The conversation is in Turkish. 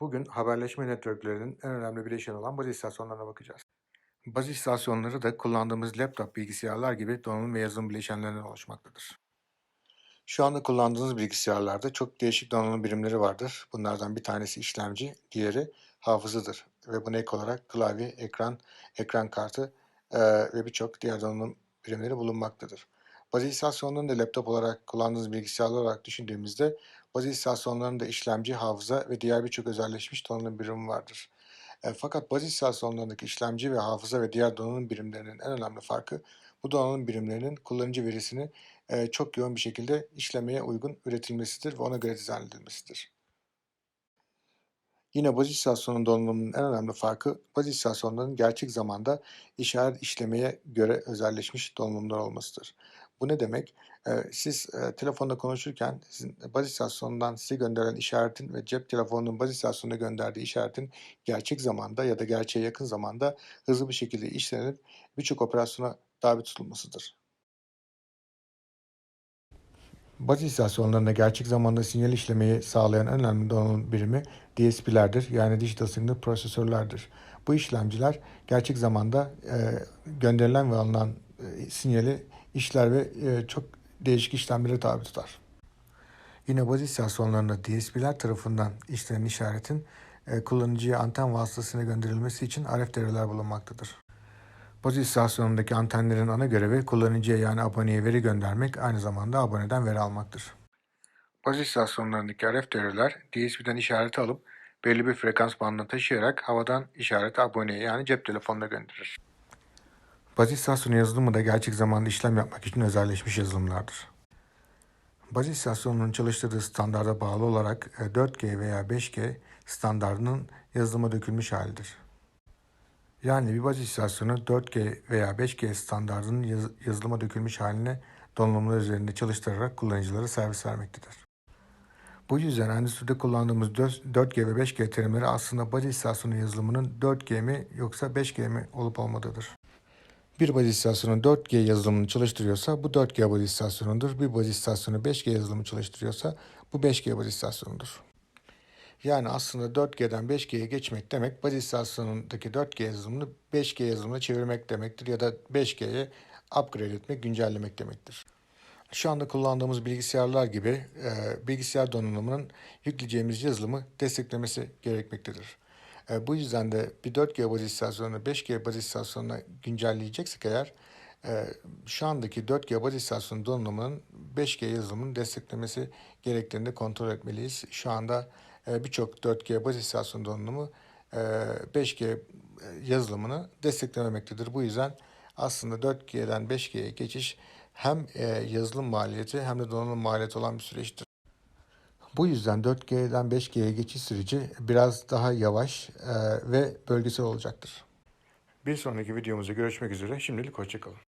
Bugün haberleşme networklerinin en önemli bileşeni olan baz istasyonlarına bakacağız. Baz istasyonları da kullandığımız laptop bilgisayarlar gibi donanım ve yazılım bileşenlerinden oluşmaktadır. Şu anda kullandığınız bilgisayarlarda çok değişik donanım birimleri vardır. Bunlardan bir tanesi işlemci, diğeri hafızadır. Ve buna ek olarak klavye, ekran, ekran kartı eee, ve birçok diğer donanım birimleri bulunmaktadır. Baz istasyonlarını da laptop olarak kullandığınız bilgisayarlar olarak düşündüğümüzde baz istasyonlarında işlemci, hafıza ve diğer birçok özelleşmiş donanım birimi vardır. E, fakat baz istasyonlarındaki işlemci ve hafıza ve diğer donanım birimlerinin en önemli farkı bu donanım birimlerinin kullanıcı verisini e, çok yoğun bir şekilde işlemeye uygun üretilmesidir ve ona göre dizayn edilmesidir. Yine baz istasyonunun donanımının en önemli farkı baz istasyonlarının gerçek zamanda işaret işlemeye göre özelleşmiş donanımlar olmasıdır. Bu ne demek? Siz telefonda konuşurken sizin baz istasyonundan size gönderilen işaretin ve cep telefonunun baz istasyonuna gönderdiği işaretin gerçek zamanda ya da gerçeğe yakın zamanda hızlı bir şekilde işlenip birçok operasyona tabi tutulmasıdır. Baz istasyonlarında gerçek zamanda sinyal işlemeyi sağlayan en önemli donanım birimi DSP'lerdir yani Digital Signal Prosesörlerdir. Bu işlemciler gerçek zamanda gönderilen ve alınan sinyali işler ve e, çok değişik işlemlere tabi tutar. Yine baz istasyonlarında DSP'ler tarafından işlenen işaretin e, kullanıcıya anten vasıtasıyla gönderilmesi için RF devreler bulunmaktadır. Baz istasyonundaki antenlerin ana görevi kullanıcıya yani aboneye veri göndermek, aynı zamanda aboneden veri almaktır. Baz istasyonlarındaki RF devreler DSP'den işareti alıp belli bir frekans bandına taşıyarak havadan işareti aboneye yani cep telefonuna gönderir. Baz istasyonu yazılımı da gerçek zamanda işlem yapmak için özelleşmiş yazılımlardır. Baz istasyonunun çalıştırdığı standarda bağlı olarak e, 4G veya 5G standardının yazılıma dökülmüş halidir. Yani bir baz istasyonu 4G veya 5G standardının yaz- yazılıma dökülmüş haline donanımlar üzerinde çalıştırarak kullanıcılara servis vermektedir. Bu yüzden endüstride kullandığımız 4G ve 5G terimleri aslında baz istasyonu yazılımının 4G mi yoksa 5G mi olup olmadığıdır. Bir baz istasyonu 4G yazılımını çalıştırıyorsa bu 4G baz istasyonudur. Bir baz istasyonu 5G yazılımı çalıştırıyorsa bu 5G baz istasyonudur. Yani aslında 4G'den 5G'ye geçmek demek baz istasyonundaki 4G yazılımını 5G yazılımına çevirmek demektir ya da 5G'ye upgrade etmek, güncellemek demektir. Şu anda kullandığımız bilgisayarlar gibi e, bilgisayar donanımının yükleyeceğimiz yazılımı desteklemesi gerekmektedir. E, bu yüzden de bir 4G baz istasyonunu 5G baz istasyonuna güncelleyeceksek eğer e, şu andaki 4G baz istasyonu donanımının 5G yazılımını desteklemesi gerektiğini kontrol etmeliyiz. Şu anda e, birçok 4G baz istasyonu donanımı e, 5G yazılımını desteklememektedir. Bu yüzden aslında 4G'den 5G'ye geçiş hem e, yazılım maliyeti hem de donanım maliyeti olan bir süreçtir. Bu yüzden 4G'den 5G'ye geçiş süreci biraz daha yavaş e, ve bölgesel olacaktır. Bir sonraki videomuzda görüşmek üzere. Şimdilik hoşçakalın.